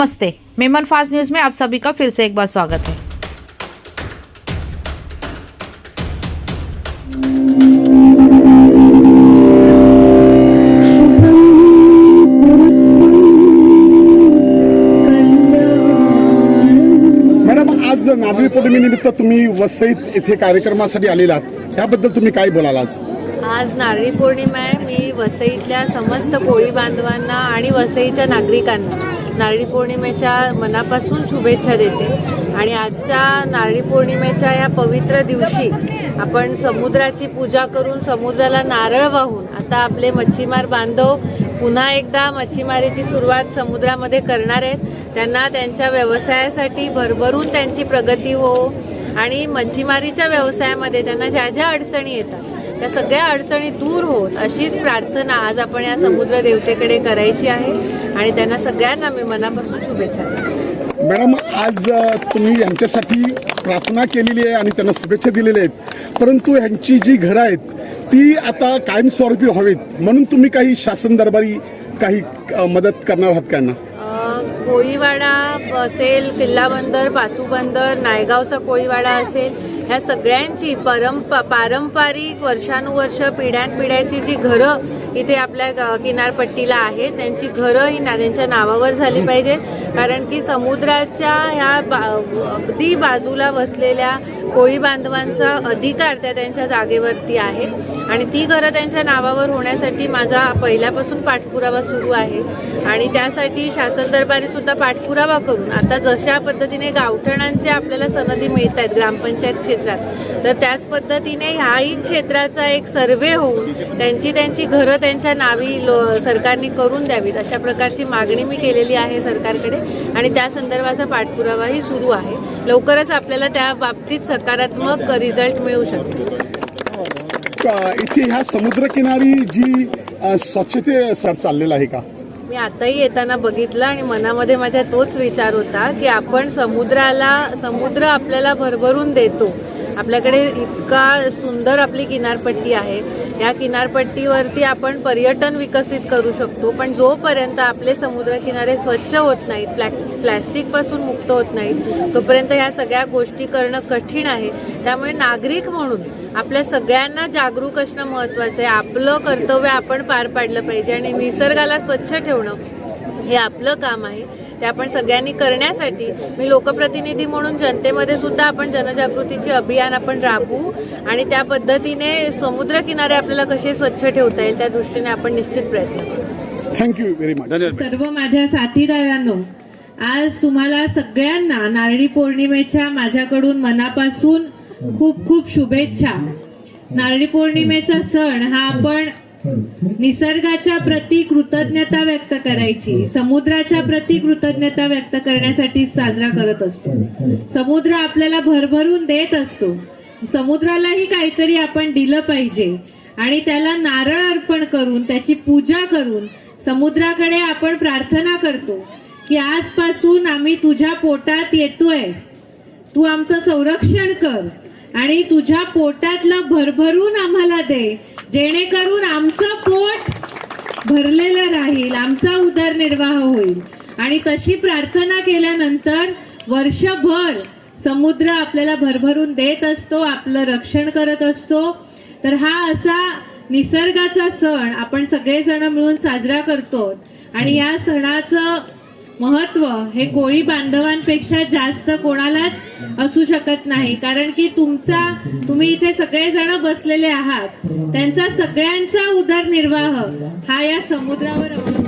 नमस्ते Memon fast news में आप सभी का फिर से एक बार स्वागत है। मॅडम आज नारळी पौर्णिमेनिमित्त तुम्ही वसईत येथे कार्यक्रमासाठी आलेलात त्याबद्दल तुम्ही काय बोलाल आज? आज नारळी पौर्णिमा आहे. मी वसईतल्या समस्त कोळी बांधवांना आणि वसईच्या नागरिकांना नारळी पौर्णिमेच्या मनापासून शुभेच्छा देते. आणि आजच्या नारळी पौर्णिमेच्या या पवित्र दिवशी आपण समुद्राची पूजा करून समुद्राला नारळ वाहून आता आपले मच्छीमार बांधव पुन्हा एकदा मच्छीमारीची सुरुवात समुद्रामध्ये करणार आहेत. त्यांना त्यांच्या व्यवसायासाठी भरभरून त्यांची प्रगती हो आणि मच्छीमारीच्या व्यवसायामध्ये त्यांना ज्या ज्या अडचणी येतात त्या सगळ्या अडचणी दूर होत अशीच प्रार्थना आज आपण या समुद्र देवतेकडे करायची आहे. आणि त्यांना सगळ्यांना मी मनापासून शुभेच्छा मॅडम आज तुम्ही यांच्यासाठी प्रार्थना केलेली आहे आणि त्यांना शुभेच्छा दिलेल्या आहेत. परंतु ह्यांची जी घरं आहेत ती आता कायमस्वरूपी व्हावीत. म्हणून तुम्ही काही शासन दरबारी काही मदत करणार आहात का कोळीवाडा असेल किल्ला बंदर पाचू बंदर नायगावचा कोळीवाडा असेल ह्या सगळ्यांची परंप पारंपरिक वर्षानुवर्ष पिढ्यानपिढ्याची जी घरं इथे आपल्या ग- किनारपट्टीला आहेत त्यांची घरं ही ना त्यांच्या नावावर झाली पाहिजे. कारण की समुद्राच्या ह्या बा अगदी बाजूला वसलेल्या कोळी बांधवांचा अधिकार त्या त्यांच्या जागेवरती आहे. आणि ती घरं त्यांच्या नावावर होण्यासाठी माझा पहिल्यापासून पाठपुरावा सुरू आहे. आणि त्यासाठी शासन दरबारी सुद्धा पाठपुरावा करून आता जशा पद्धतीने गावठणांचे आपल्याला सनदी मिळत आहेत ग्रामपंचायत क्षेत्रात तर त्याच पद्धतीने ह्याही क्षेत्राचा एक सर्वे होऊन त्यांची त्यांची घरं त्यांच्या नावी लो सरकारने करून द्यावीत अशा प्रकारची मागणी मी केलेली आहे सरकारकडे. आणि त्या संदर्भाचा पाठपुरावाही सुरू आहे. लवकरच आपल्याला त्या बाबतीत सकारात्मक रिझल्ट मिळू शकतो इथे ह्या समुद्रकिनारी जी स्वच्छते सर चाललेलं आहे का? मी आताही येताना बघितलं आणि मनामध्ये माझ्या तोच विचार होता की आपण समुद्राला समुद्र आपल्याला भरभरून देतो. आपल्याकडे इतका सुंदर आपली किनारपट्टी आहे. या किनारपट्टीवरती आपण पर्यटन विकसित करू शकतो पण जोपर्यंत आपले समुद्रकिनारे स्वच्छ होत नाहीत प्लॅ प्लॅस्टिकपासून मुक्त होत नाहीत तोपर्यंत ह्या सगळ्या गोष्टी करणं कठीण आहे. त्यामुळे नागरिक म्हणून आपल्या सगळ्यांना जागरूक असणं महत्त्वाचं आहे. आपलं कर्तव्य आपण पार पाडलं पाहिजे आणि निसर्गाला स्वच्छ ठेवणं हे आपलं काम आहे. ते आपण सगळ्यांनी करण्यासाठी मी लोकप्रतिनिधी म्हणून जनतेमध्ये सुद्धा आपण जनजागृतीचे अभियान आपण राबवू आणि त्या पद्धतीने समुद्रकिनारे आपल्याला कसे स्वच्छ ठेवता येईल त्या दृष्टीने आपण निश्चित प्रयत्न करू. थँक्यू व्हेरी मच सर्व माझ्या साथीदारांनो आज तुम्हाला सगळ्यांना नारळी पौर्णिमेच्या माझ्याकडून मनापासून खूप खूप शुभेच्छा. नारळी पौर्णिमेचा सण हा आपण निसर्गाच्या प्रती कृतज्ञता व्यक्त करायची समुद्राच्या प्रती कृतज्ञता व्यक्त करण्यासाठी साजरा करत असतो. समुद्र आपल्याला भरभरून देत असतो. समुद्रालाही काहीतरी आपण दिलं पाहिजे आणि त्याला नारळ अर्पण करून त्याची पूजा करून समुद्राकडे आपण प्रार्थना करतो की आजपासून आम्ही तुझ्या पोटात येतोय. तू आमचं संरक्षण कर. आणि तुझ्या पोटातलं भरभरून आम्हाला दे. जेणेकरून आमचं पोट भरलेलं राहील आमचा उदरनिर्वाह होईल. आणि तशी प्रार्थना केल्यानंतर वर्षभर समुद्र आपल्याला भरभरून देत असतो आपलं रक्षण करत असतो. तर हा असा निसर्गाचा सण आपण सगळेजण मिळून साजरा करतो. आणि या सणाचं महत्त्व हे कोळी बांधवांपेक्षा जास्त कोणालाच असू शकत नाही. कारण की तुमचा तुम्ही इथे सगळेजण बसलेले आहात. त्यांचा सगळ्यांचा उदरनिर्वाह हा या समुद्रावर अवलंबून